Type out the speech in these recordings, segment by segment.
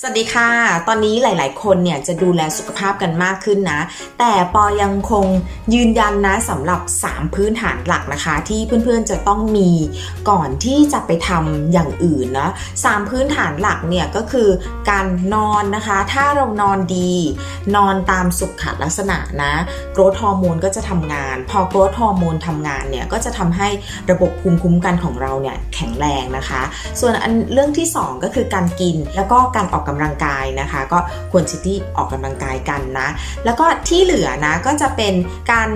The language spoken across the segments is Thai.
สวัสดีค่ะ ตอนนี้หลาย ๆ คนเนี่ยจะดูแลสุขภาพกันมากขึ้นนะ แต่ปอยังคงยืนยันนะสำหรับ 3 พื้นฐานหลักนะคะ ที่เพื่อน ๆ จะต้องมีก่อนที่จะไปทำอย่างอื่นนะสามพื้นฐานหลักเนี่ยก็คือการนอนนะคะ ถ้าเรานอนดี นอนตามสุขลักษณะนะโกรทฮอร์โมนก็จะทำงาน พอโกรทฮอร์โมนทำงานเนี่ยก็จะทำให้ระบบภูมิคุ้มกันของเราเนี่ยแข็งแรงนะคะ ส่วนอันเรื่องที่ 2 ก็คือการกินแล้วก็การออกกำลังกายนะคะ ก็ควรที่ออกกำลังกายกันนะ แล้วก็ที่เหลือนะก็จะเป็นการ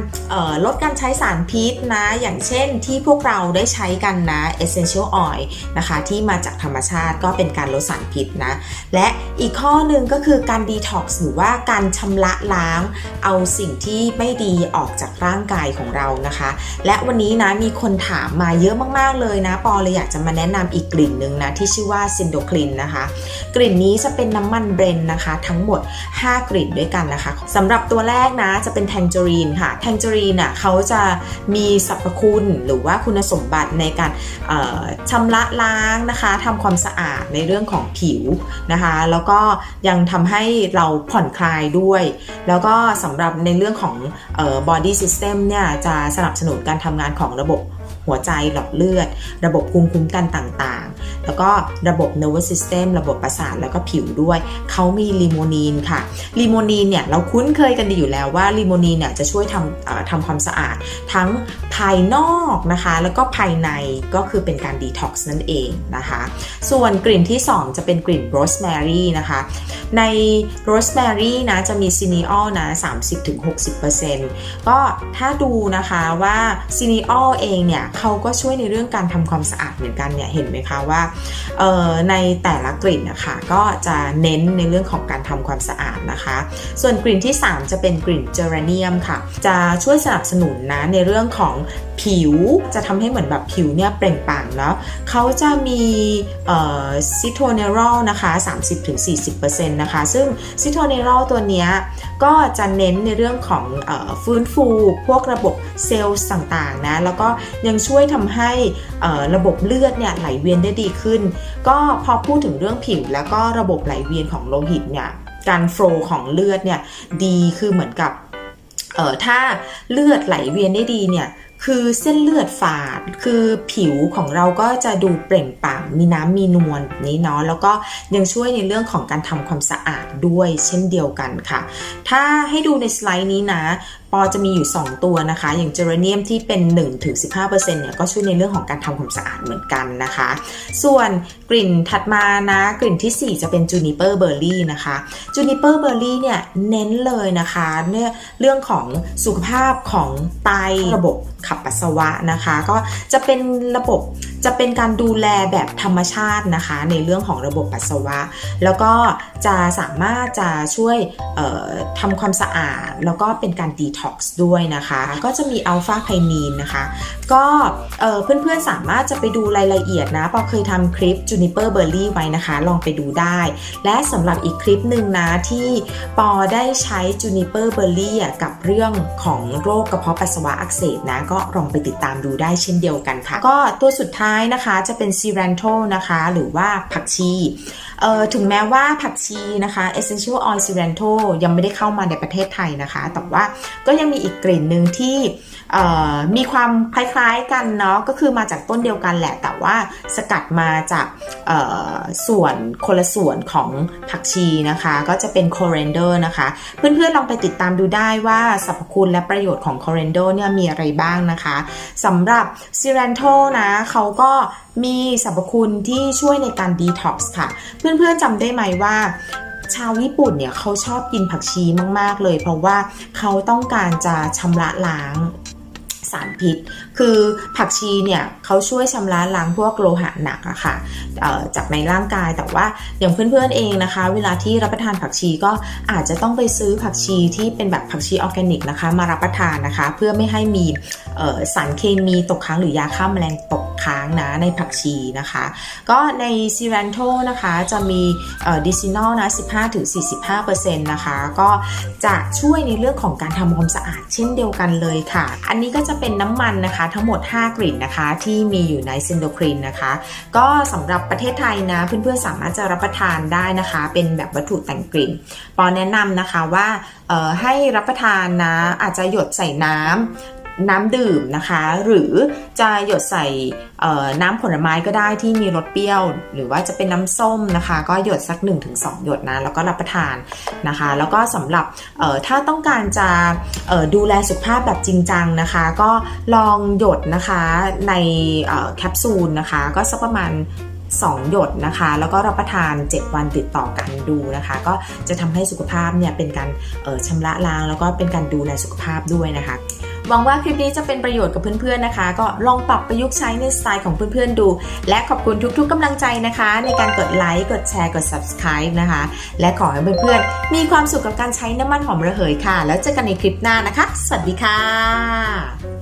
ลดการใช้สารพิษนะ อย่างเช่นที่พวกเราได้ใช้กันนะ essential oil นะคะ ที่มาจากธรรมชาติก็เป็นการลดสารพิษนะ และอีกข้อหนึ่งก็คือการ detox หรือว่าการชำระล้าง เอาสิ่งที่ไม่ดีออกจากร่างกายของเรานะคะ และวันนี้นะมีคนถามมาเยอะมากๆเลยนะ ปอเลยอยากจะมาแนะนำอีกกลิ่นหนึ่งนะ ที่ชื่อว่าซินโดคลินนะคะ กลิ่นนี้จะเป็นน้ำมันเบรนนะคะ ทั้งหมด 5 กลิ่นด้วยกันนะคะสำหรับตัวแรกนะจะเป็นแทงเจอรีนค่ะแทงเจอรีนอะเขาจะมีสรรพคุณหรือว่าคุณสมบัติในการชำระล้างนะคะทำความสะอาดในเรื่องของผิวนะคะ แล้วก็ยังทำให้เราผ่อนคลายด้วย แล้วก็สำหรับในเรื่องของเอ่อ body system เนี่ยจะสนับสนุนการทำงานของระบบ หัวใจหลอดเลือด ระบบภูมิคุ้มกันต่างๆ แล้วก็ระบบ nervous system ระบบประสาทแล้วก็ผิวด้วย เขามีลิโมนีนค่ะลิโมนีนเนี่ยเราคุ้นเคยกันดีอยู่แล้วว่าลิโมนีนเนี่ยจะช่วยทำทำความสะอาด ทั้งภายนอกนะคะ แล้วก็ภายในก็คือเป็นการดีท็อกซ์นั่นเองนะคะ ส่วนกลิ่นที่ 2 จะเป็นกลิ่นโรสแมรี่นะคะ ในโรสแมรี่นะจะมีซีนีออลนะ30-60%ก็ถ้าดูนะคะว่าซีนีออลเองเนี่ยเขาก็ช่วยในเรื่องการทำความสะอาดเหมือนกันเนี่ยเห็นไหมคะว่าในแต่ละกลิ่นนะคะก็จะเน้นในเรื่องของการทำความสะอาดนะคะ ส่วนกลิ่นที่ 3 จะเป็นกลิ่นเจอราเนียมค่ะ จะช่วยสนับสนุนนะในเรื่องของ ผิวจะทำให้เหมือนแบบผิวเนี่ยเปล่งปลั่งเนาะเขาจะมีซิโทเนรอลนะคะ 30-40%นะคะ ซึ่งซิโทเนรอลตัวนี้ก็จะเน้นในเรื่องของออฟื้นฟูพวกระบบเซลล์ต่างๆนะ แล้วก็ยังช่วยทำให้ระบบเลือดเนี่ยไหลเวียนได้ดีขึ้น ก็พอพูดถึงเรื่องผิวแล้วก็ระบบไหลเวียนของโลหิตเนี่ยการโฟลของเลือดเนี่ยดีคือเหมือนกับเออถ้าเลือดไหลเวียนได้ดีเนี่ย คือเส้นเลือดฝาด คือผิวของเราก็จะดูเปล่งปลั่งมีน้ำมีนวลแบบนี้เนาะ แล้วก็ยังช่วยในเรื่องของการทำความสะอาดด้วยเช่นเดียวกันค่ะ ถ้าให้ดูในสไลด์นี้นะปอจะมีอยู่ 2 ตัวนะคะ อย่างเจเรเนียมที่เป็น 1-15%เนี่ยก็ช่วยในเรื่องของการทำความสะอาดเหมือนกันนะคะ ส่วนกลิ่นถัดมานะ กลิ่นทีสี่ 4 จะเป็นจูนิเปอร์เบอร์รี่นะคะจูนิเปอร์เบอร์รี่เนี่ยเน้นเลยนะคะเนี่ยเรื่องของสุขภาพของไตระบบขับปัสสาวะนะคะ ก็จะเป็นระบบจะเป็นการดูแลแบบธรรมชาตินะคะ ในเรื่องของระบบปัสสาวะ แล้วก็จะสามารถจะช่วยทำความสะอาด แล้วก็เป็นการดีท็อกซ์ด้วยนะคะ ก็จะมีอัลฟาไพนีนนะคะ ก็เพื่อนๆสามารถจะไปดูรายละเอียดนะปอเคยทำคลิป Juniper Berry ไว้นะคะ ลองไปดูได้ และสำหรับอีกคลิปหนึ่งนะที่ปอได้ใช้ Juniper Berry อ่กับเรื่องของโรคกระเพาะปัสสาวะอักเสบนะก็ลองไปติดตามดูได้เช่นเดียวกันค่ะ ก็ตัวสุดท้ายนะคะจะเป็นซีรันโทนะคะหรือว่าผักชีเอ่อถึงแม้ว่าผักชีนะคะ Essential Oil c i r a n t o ยังไม่ได้เข้ามาในประเทศไทยนะคะ แต่ว่าก็ยังมีอีกกลิ่นหนึ่งที่เอ่อมีความคล้ายๆกันเนาะก็คือมาจากต้นเดียวกันแหละ แต่ว่าสกัดมาจากเอ่อส่วนคนละส่วนของผักชีนะคะ ก็จะเป็น coriander นะคะ เพื่อนๆลองไปติดตามดูได้ว่าสรรพคุณและประโยชน์ของ coriander เนี่ยมีอะไรบ้างนะคะสำหรับ c i r a n t o นะเขาก็มีสรรพคุณที่ช่วยในการดีท็อกซ์ค่ะ เพื่อนๆจำได้ไหมว่าชาวญี่ปุ่นเนี่ยเขาชอบกินผักชีมาก ๆ เลย เพราะว่าเขาต้องการจะชำระล้าง สารพิษ คือผักชีเนี่ยเขาช่วยชำระล้างพวกโลหะหนักอะค่ะเอ่อจากในร่างกายแต่ว่าอย่างเพื่อนๆเองนะคะ เวลาที่รับประทานผักชีก็อาจจะต้องไปซื้อผักชีที่เป็นแบบผักชีออร์แกนิกนะคะ มารับประทานนะคะ เพื่อไม่ให้มีสารเคมีตกค้างหรือยาฆ่าแมลงตกค้างนะในผักชีนะคะ ก็ในซีรันโทนะคะจะมีดิซินอลนะ 15-45%นะคะ ก็จะช่วยในเรื่องของการทำความสะอาดเช่นเดียวกันเลยค่ะ อันนี้ก็จะเป็นน้ำมันนะคะ ทั้งหมด 5 กลิ่นนะคะ ที่มีอยู่ในซินโดครินนะคะ ก็สำหรับประเทศไทยนะเพื่อนๆสามารถจะรับประทานได้นะคะ เป็นแบบวัตถุแต่งกลิ่น ปอแนะนำนะคะว่าให้รับประทานนะอาจจะหยดใส่น้ำ น้ำดื่มนะคะ หรือจะหยดใส่น้ำผลไม้ก็ได้ที่มีรสเปรี้ยว หรือว่าจะเป็นน้ำส้มนะคะ ก็หยดสัก 1-2 หยดนะ แล้วก็รับประทานนะคะ แล้วก็สำหรับถ้าต้องการจะดูแลสุขภาพแบบจริงจังนะคะ ก็ลองหยดนะคะในแคปซูลนะคะ ก็สักประมาณ2 หยดนะคะ แล้วก็รับประทาน 7 วันติดต่อกันดูนะคะ ก็จะทำให้สุขภาพเนี่ยเป็นการชำระล้างแล้วก็เป็นการดูแลสุขภาพด้วยนะคะ หวังว่าคลิปนี้จะเป็นประโยชน์กับเพื่อนๆนะคะ ก็ลองปรับประยุกต์ใช้ในสไตล์ของเพื่อนๆดู และขอบคุณทุกๆกำลังใจนะคะ ในการกดไลค์กดแชร์กด subscribe นะคะ และขอให้เพื่อนๆมีความสุขกับการใช้น้ำมันหอมระเหยค่ะ แล้วเจอกันในคลิปหน้านะคะ สวัสดีค่ะ